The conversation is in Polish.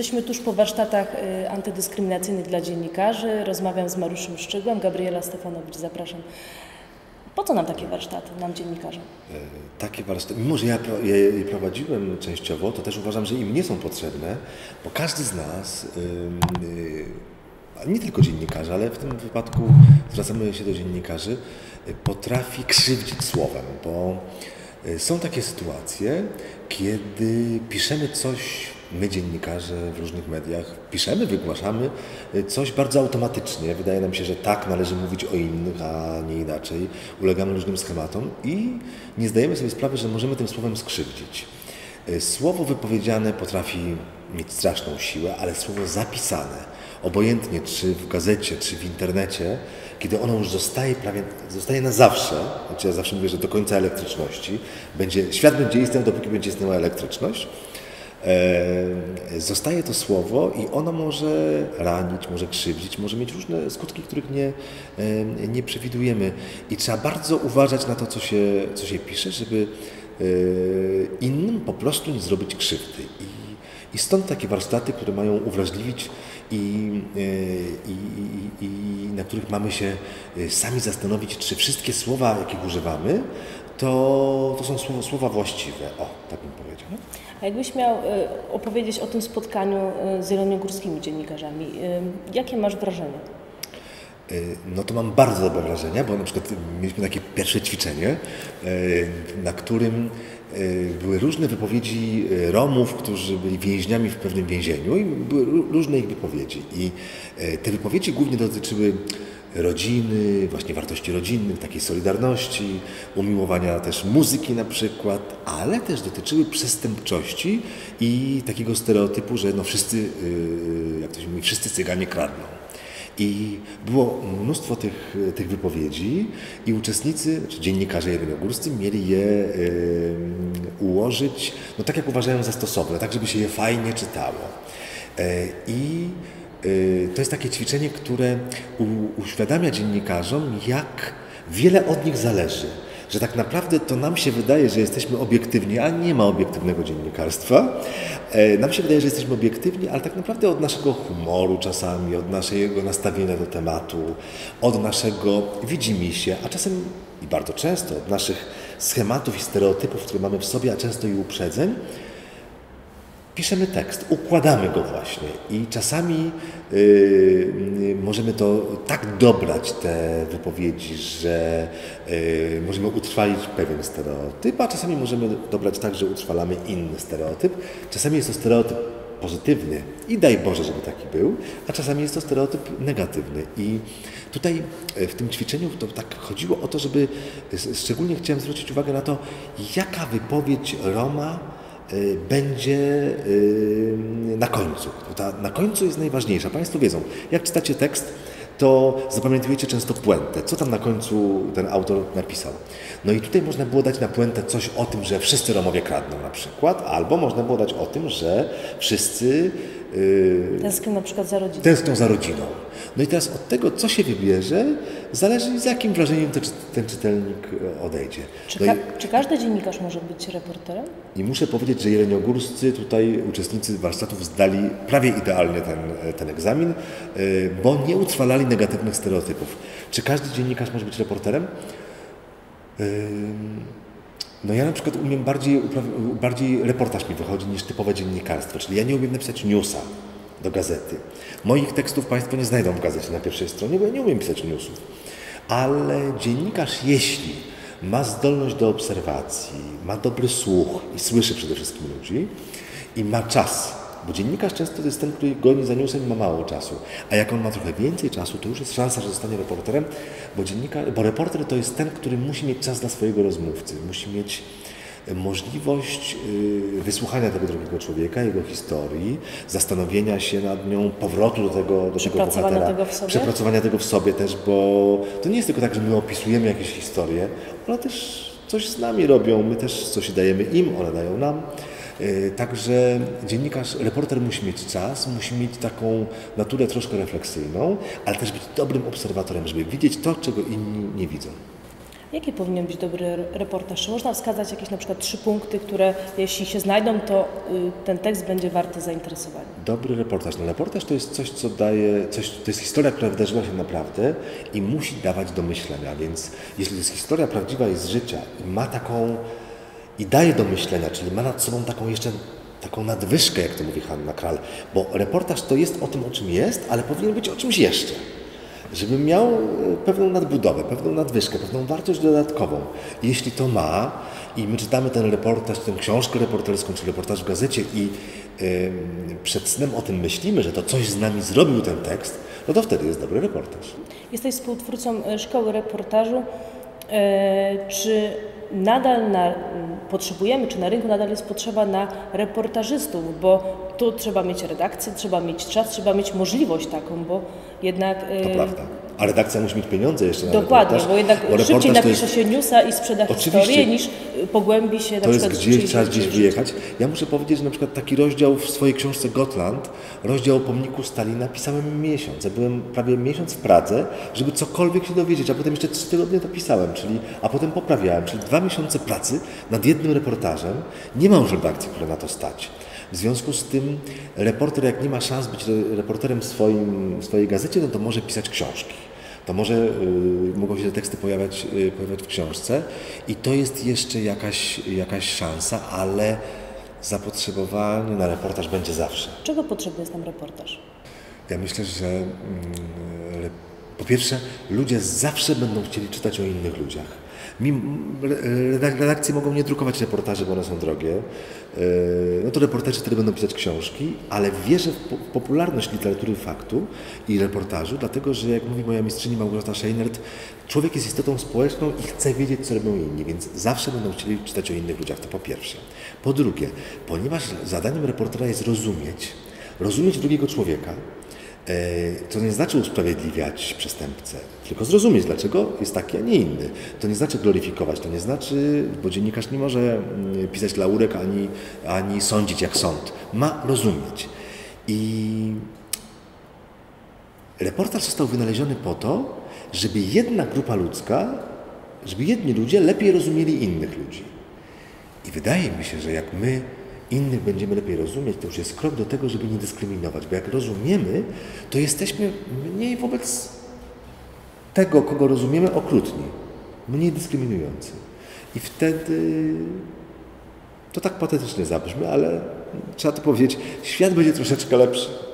Jesteśmy tuż po warsztatach y, antydyskryminacyjnych dla dziennikarzy. Rozmawiam z Mariuszem Szczygłem. Gabriela Stefanowicz, zapraszam. Po co nam takie warsztaty, nam dziennikarzom? E, takie warsztaty, mimo że ja je prowadziłem częściowo, to też uważam, że im nie są potrzebne, bo każdy z nas, nie tylko dziennikarze, ale w tym wypadku zwracamy się do dziennikarzy, potrafi krzywdzić słowem, bo są takie sytuacje, kiedy piszemy coś, my dziennikarze w różnych mediach, piszemy, wygłaszamy coś bardzo automatycznie. Wydaje nam się, że tak należy mówić o innych, a nie inaczej. Ulegamy różnym schematom i nie zdajemy sobie sprawy, że możemy tym słowem skrzywdzić. E, słowo wypowiedziane potrafi mieć straszną siłę, ale słowo zapisane, obojętnie czy w gazecie, czy w internecie, kiedy ono już zostaje prawie, zostaje na zawsze, znaczy ja zawsze mówię, że do końca elektryczności, będzie, świat będzie istniał, dopóki będzie istniała elektryczność, zostaje to słowo i ono może ranić, może krzywdzić, może mieć różne skutki, których nie, e, nie przewidujemy. I trzeba bardzo uważać na to, co się, co się pisze, żeby e, innym po prostu nie zrobić krzywdy. I i stąd takie warsztaty, które mają uwrażliwić i, e, i, i, i, na których mamy się e, sami zastanowić, czy wszystkie słowa, jakich używamy, to, to są słowa, słowa właściwe. O, tak bym powiedział. A jakbyś miał e, opowiedzieć o tym spotkaniu z jeleniogórskimi dziennikarzami, jakie masz wrażenie? No to mam bardzo dobre wrażenia, bo na przykład mieliśmy takie pierwsze ćwiczenie, na którym Y, były różne wypowiedzi y, Romów, którzy byli więźniami w pewnym więzieniu i były różne ich wypowiedzi. I y, te wypowiedzi głównie dotyczyły rodziny, właśnie wartości rodzinnych, takiej solidarności, umiłowania też muzyki na przykład, ale też dotyczyły przestępczości i takiego stereotypu, że no wszyscy, jak to się mówi, wszyscy cyganie kradną. I było mnóstwo tych, tych wypowiedzi i uczestnicy, czy dziennikarze jeleniogórscy mieli je y, ułożyć, no tak jak uważają za stosowne, tak żeby się je fajnie czytało. E, I y, to jest takie ćwiczenie, które u, uświadamia dziennikarzom, jak wiele od nich zależy że tak naprawdę to nam się wydaje, że jesteśmy obiektywni, a nie ma obiektywnego dziennikarstwa. E, nam się wydaje, że jesteśmy obiektywni, ale tak naprawdę od naszego humoru czasami, od naszego nastawienia do tematu, od naszego widzimisię, a czasem i bardzo często od naszych schematów i stereotypów, które mamy w sobie, a często i uprzedzeń, piszemy tekst, układamy go właśnie i czasami yy, możemy to tak dobrać, te wypowiedzi, że yy, możemy utrwalić pewien stereotyp, a czasami możemy dobrać tak, że utrwalamy inny stereotyp. Czasami jest to stereotyp pozytywny i daj Boże, żeby taki był, a czasami jest to stereotyp negatywny. I tutaj e, w tym ćwiczeniu to tak chodziło o to, żeby szczególnie chciałem zwrócić uwagę na to, jaka wypowiedź Roma Y, będzie y, na końcu. Ta na końcu jest najważniejsza. Państwo wiedzą, jak czytacie tekst, to zapamiętujecie często puentę. Co tam na końcu ten autor napisał? No i tutaj można było dać na puentę coś o tym, że wszyscy Romowie kradną na przykład, albo można było dać o tym, że wszyscy Yy, tęsknią na przykład za rodziną. Tęsknią za rodziną. No i teraz od tego, co się wybierze, zależy z jakim wrażeniem ten, ten czytelnik e, odejdzie. Czy, no i, czy, każdy dziennikarz może być reporterem? I muszę powiedzieć, że jeleniogórscy tutaj uczestnicy warsztatów zdali prawie idealnie ten, e, ten egzamin, e, bo nie utrwalali negatywnych stereotypów. Czy każdy dziennikarz może być reporterem? No ja na przykład umiem bardziej, bardziej reportaż mi wychodzi niż typowe dziennikarstwo, czyli ja nie umiem napisać newsa do gazety. Moich tekstów Państwo nie znajdą w gazecie na pierwszej stronie, bo ja nie umiem pisać newsów. Ale dziennikarz, jeśli ma zdolność do obserwacji, ma dobry słuch i słyszy przede wszystkim ludzi i ma czas bo dziennikarz często to jest ten, który goni za newsem i ma mało czasu. A jak on ma trochę więcej czasu, to już jest szansa, że zostanie reporterem, bo, dziennikarz, bo reporter to jest ten, który musi mieć czas dla swojego rozmówcy, musi mieć możliwość e, wysłuchania tego drugiego człowieka, jego historii, zastanowienia się nad nią, powrotu do tego, do tego bohatera, tego w sobie? przepracowania tego w sobie też, bo to nie jest tylko tak, że my opisujemy jakieś historie, one też coś z nami robią, my też coś dajemy im, one dają nam. E, także dziennikarz, reporter musi mieć czas, musi mieć taką naturę troszkę refleksyjną, ale też być dobrym obserwatorem, żeby widzieć to, czego inni nie widzą. Jaki powinien być dobry reportaż? Czy można wskazać jakieś na przykład trzy punkty, które jeśli się znajdą, to y, ten tekst będzie warty zainteresowania? Dobry reportaż. No reportaż to jest coś, co daje, coś, to jest historia, która wydarzyła się naprawdę i musi dawać do myślenia, więc jeśli to jest historia prawdziwa i z życia i ma taką, i daje do myślenia, czyli ma nad sobą taką jeszcze taką nadwyżkę, jak to mówi Hanna Kral, bo reportaż to jest o tym, o czym jest, ale powinien być o czymś jeszcze żeby miał e, pewną nadbudowę, pewną nadwyżkę, pewną wartość dodatkową. Jeśli to ma i my czytamy ten reportaż, tę książkę reporterską czy reportaż w gazecie i yy, przed snem o tym myślimy, że to coś z nami zrobił ten tekst, no to wtedy jest dobry reportaż. Jesteś współtwórcą e, Szkoły Reportażu. Czy nadal na, potrzebujemy, czy na rynku nadal jest potrzeba na reportażystów, bo tu trzeba mieć redakcję, trzeba mieć czas, trzeba mieć możliwość taką, bo jednak... To yy, prawda. A redakcja musi mieć pieniądze jeszcze na Dokładnie, reportaż, bo jednak bo szybciej napisze jest... się newsa i sprzeda historię, niż pogłębi się na to przykład... To jest gdzieś, trzeba gdzieś wyjechać. Ja muszę powiedzieć, że na przykład taki rozdział w swojej książce Gotland, rozdział o pomniku Stalina pisałem miesiąc. Ja byłem prawie miesiąc w Pradze, żeby cokolwiek się dowiedzieć, a potem jeszcze trzy tygodnie to pisałem, czyli, a potem poprawiałem, czyli dwa miesiące pracy nad jednym reportażem. Nie ma już redakcji, która na to stać. W związku z tym reporter, jak nie ma szans być reporterem w, swoim, w swojej gazecie, no to może pisać książki. To może y, mogą się te teksty pojawiać, y, pojawiać w książce i to jest jeszcze jakaś, jakaś szansa, ale zapotrzebowanie na reportaż będzie zawsze. Czego potrzebny jest nam reportaż? Ja myślę, że mm, po pierwsze ludzie zawsze będą chcieli czytać o innych ludziach. Redakcje mogą nie drukować reportaży, bo one są drogie. E, no to reporterzy wtedy będą pisać książki, ale wierzę w popularność literatury faktu i reportażu, dlatego że, jak mówi moja mistrzyni Małgorzata Scheinert, człowiek jest istotą społeczną i chce wiedzieć, co robią inni, więc zawsze będą chcieli czytać o innych ludziach, to po pierwsze. Po drugie, ponieważ zadaniem reportera jest rozumieć, rozumieć drugiego człowieka, to nie znaczy usprawiedliwiać przestępcę, tylko zrozumieć, dlaczego jest taki, a nie inny. To nie znaczy gloryfikować, to nie znaczy, bo dziennikarz nie może mm, pisać laurek ani, ani sądzić jak sąd. Ma rozumieć. I reportaż został wynaleziony po to, żeby jedna grupa ludzka, żeby jedni ludzie lepiej rozumieli innych ludzi. I wydaje mi się, że jak my innych będziemy lepiej rozumieć, to już jest krok do tego, żeby nie dyskryminować. Bo jak rozumiemy, to jesteśmy mniej wobec tego, kogo rozumiemy, okrutni, mniej dyskryminujący. I wtedy to tak patetycznie zabrzmi, ale trzeba to powiedzieć, świat będzie troszeczkę lepszy.